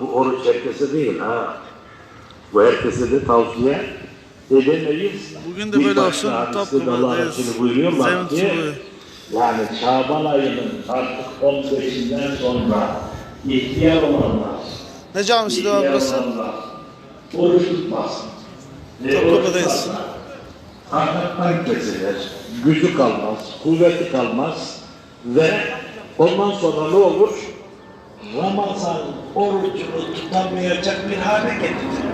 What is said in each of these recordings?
bu oruç herkese değil ha. Bu herkese de tavsiye edemeyiz. Bugün de Bir böyle olsun. Resulü buyuruyorlar ki yani Şaban ayının artık 15'inden sonra ihtiyar olanlar Ne camisi de var burası? oruç tutmaz. Tutarlar. Ayaktan kesilir, gücü kalmaz, kuvveti kalmaz ve ondan sonra ne olur? Ramazan orucunu tutamayacak bir hale getirir.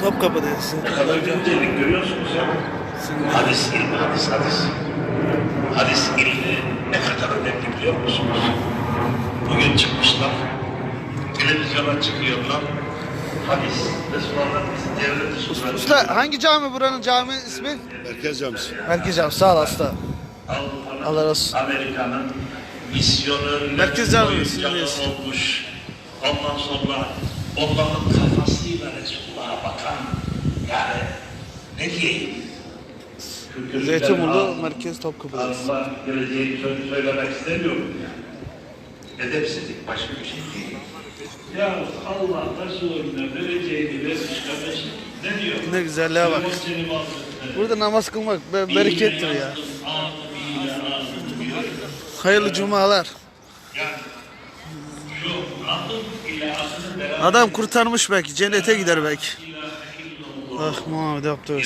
Topkapı'dayız. Ne kadar güncelik görüyorsunuz ya. Hadis ilmi, hadis, hadis. Hadis ilmi ne kadar önemli biliyor musunuz? Bugün çıkmışlar, televizyona çıkıyorlar. Hadis, Resulullah biz devlet usulü. Usta hangi cami buranın cami ismi? Merkez Camisi. Merkez Cami. Sağ ol usta. Avrupa'nın, Allah razı olsun. Amerika'nın misyonörleri Merkez boyunca olmuş. Ondan sonra onların kafasıyla Resulullah'a bakan yani ne diyeyim? Zeytinburnu Merkez Topkapı'dayız. ağzından geleceğini söz söylemek istemiyorum yani. Edepsizlik başka bir şey değil. Ya Allah Resulüne vereceğini vermiş kardeşim. Ne diyor? Ne güzelliğe bak. Burada namaz kılmak be- berekettir ya. Hayırlı cumalar. Yani Adam kurtarmış belki. Cennete gider belki. Ah Muhammed Abdülhamid.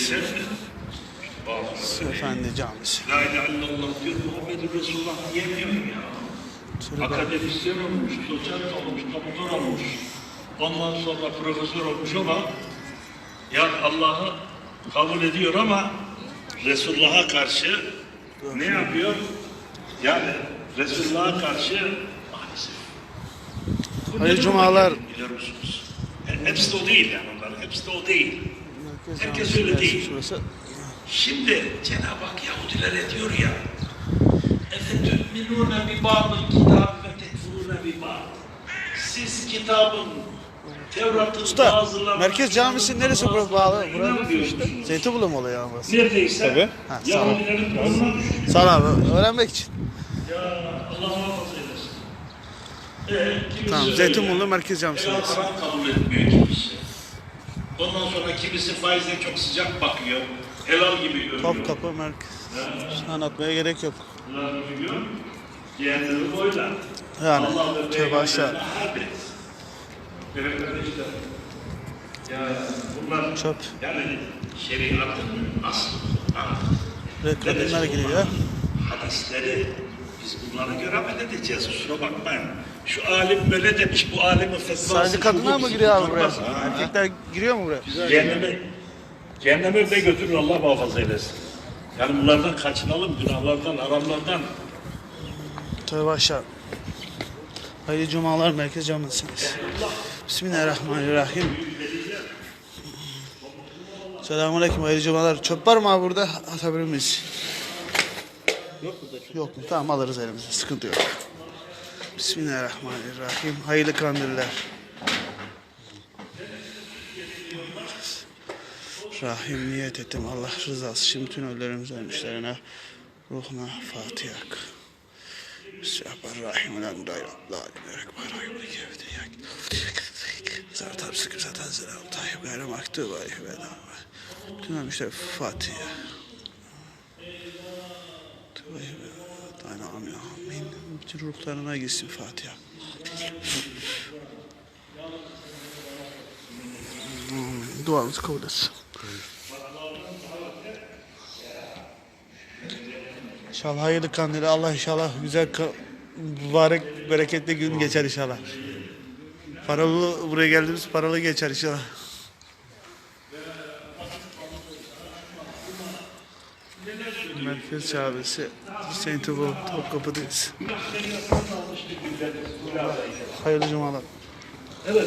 Efendi camisi. La ilahe illallah diyor Muhammed Resulullah diyemiyor ya. Akademisyen olmuş, doçent olmuş, doktor olmuş. Ondan sonra profesör olmuş ama ya Allah'ı kabul ediyor ama Resulullah'a karşı ne yapıyor? Yani Resulullah'a karşı maalesef. Bu Hayırlı ne cumalar. demek Biliyor musunuz? E, Hepsi de o değil yani onların. Hepsi de o değil. Herkes öyle değil. Şurası. Şimdi Cenab-ı Hak Yahudilere diyor ya اَفَتُؤْمِنُونَ بِبَعْضِ الْكِتَابِ وَتَكْفُرُونَ بِبَعْضِ Siz kitabın Tevrat'ın Usta, bazılarını Merkez Camisi neresi burası bağlı? Burası İnanmıyorsunuz. Zeytinburnu mu oluyor ama burası? Neredeyse Tabii. Ha, sağ ol. Yahudilerin onunla düşüyor. Sağ ol abi. Öğrenmek için. Ya Allah muhafaza eylesin. Ee, Tamam. Zeytinburnu Merkez Camisi'ndeyiz. haram kabul etmiyor kimisi. Ondan sonra kimisi faize çok sıcak bakıyor. Helal gibi görüyor. Topkapı Merkez. Anlatmaya gerek yok. Helal gibi görüyor. Diğerleri boylar. Yani tövbe aşağı. Ya bunlar Çöp. yani şeriatın aslı. Ha. Ve kadınlar giriyor. Hadisleri biz bunlara göre amel edeceğiz. Kusura bakmayın. Şu alim böyle demiş, bu alimin fetvası. Sadece kadınlar mı giriyor abi buraya? Erkekler giriyor mu buraya? Cehenneme, cehenneme de götürür Allah muhafaza eylesin. Yani bunlardan kaçınalım, günahlardan, haramlardan. Tövbe aşağı. Hayırlı cumalar Merkez Camisi'ndeyiz. Bismillahirrahmanirrahim. Selamünaleyküm hayırlı cumalar. Çöp var mı abi burada? Atabilir miyiz? Yok burada Yok mu? Tamam alırız elimize. Sıkıntı yok. Bismillahirrahmanirrahim. Hayırlı kandiller. Rahim niyet ettim Allah rızası için bütün ölülerimiz ölmüşlerine ruhuna Fatiha. Bismillahirrahmanirrahim. Elhamdülillah. Ekber. Zaten sıkı zaten selam. Tayyip gayrı maktubu. Bütün ölmüşler Fatiha. Tövbe ve Dayna amin. Bütün ruhlarına gitsin Fatiha. Amin. Duamızı kabul etsin. İnşallah hayırlı kandili Allah inşallah güzel mübarek bereketli gün geçer inşallah. Paralı buraya geldiğimiz paralı geçer inşallah. Merkez Çağbesi Hüseyin Tubu Topkapı'dayız. Hayırlı cumalar. Evet.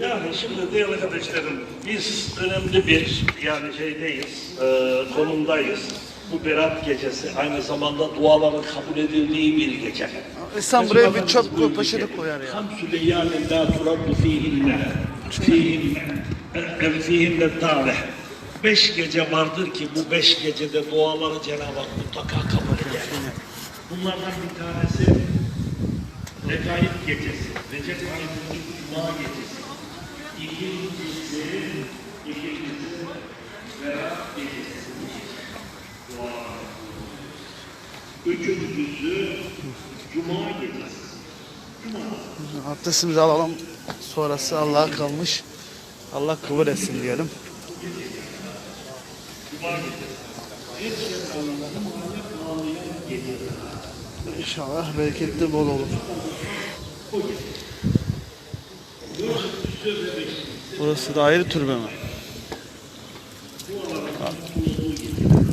Yani şimdi değerli kardeşlerim, biz önemli bir yani şeydeyiz, e, konumdayız. Bu Berat gecesi aynı zamanda duaların kabul edildiği bir gece. İnsan buraya bir çöp poşeti koyar ya. Hamsü leyyâmin lâ turaddu fîhinne, fîhinne, ev fîhinne tâleh beş gece vardır ki bu beş gecede duaları Cenab-ı Hak mutlaka kabul eder. Bunlardan bir tanesi Regaib gecesi, Recep ayının Cuma gecesi, ikincisi, ikincisi Berat gecesi. Dualar. Üçüncüsü Cuma gecesi. Cuma. Abdestimizi alalım. Sonrası Allah'a kalmış. Allah kabul etsin diyelim. İnşallah bereketli bol olur. Burası da ayrı türbe mi?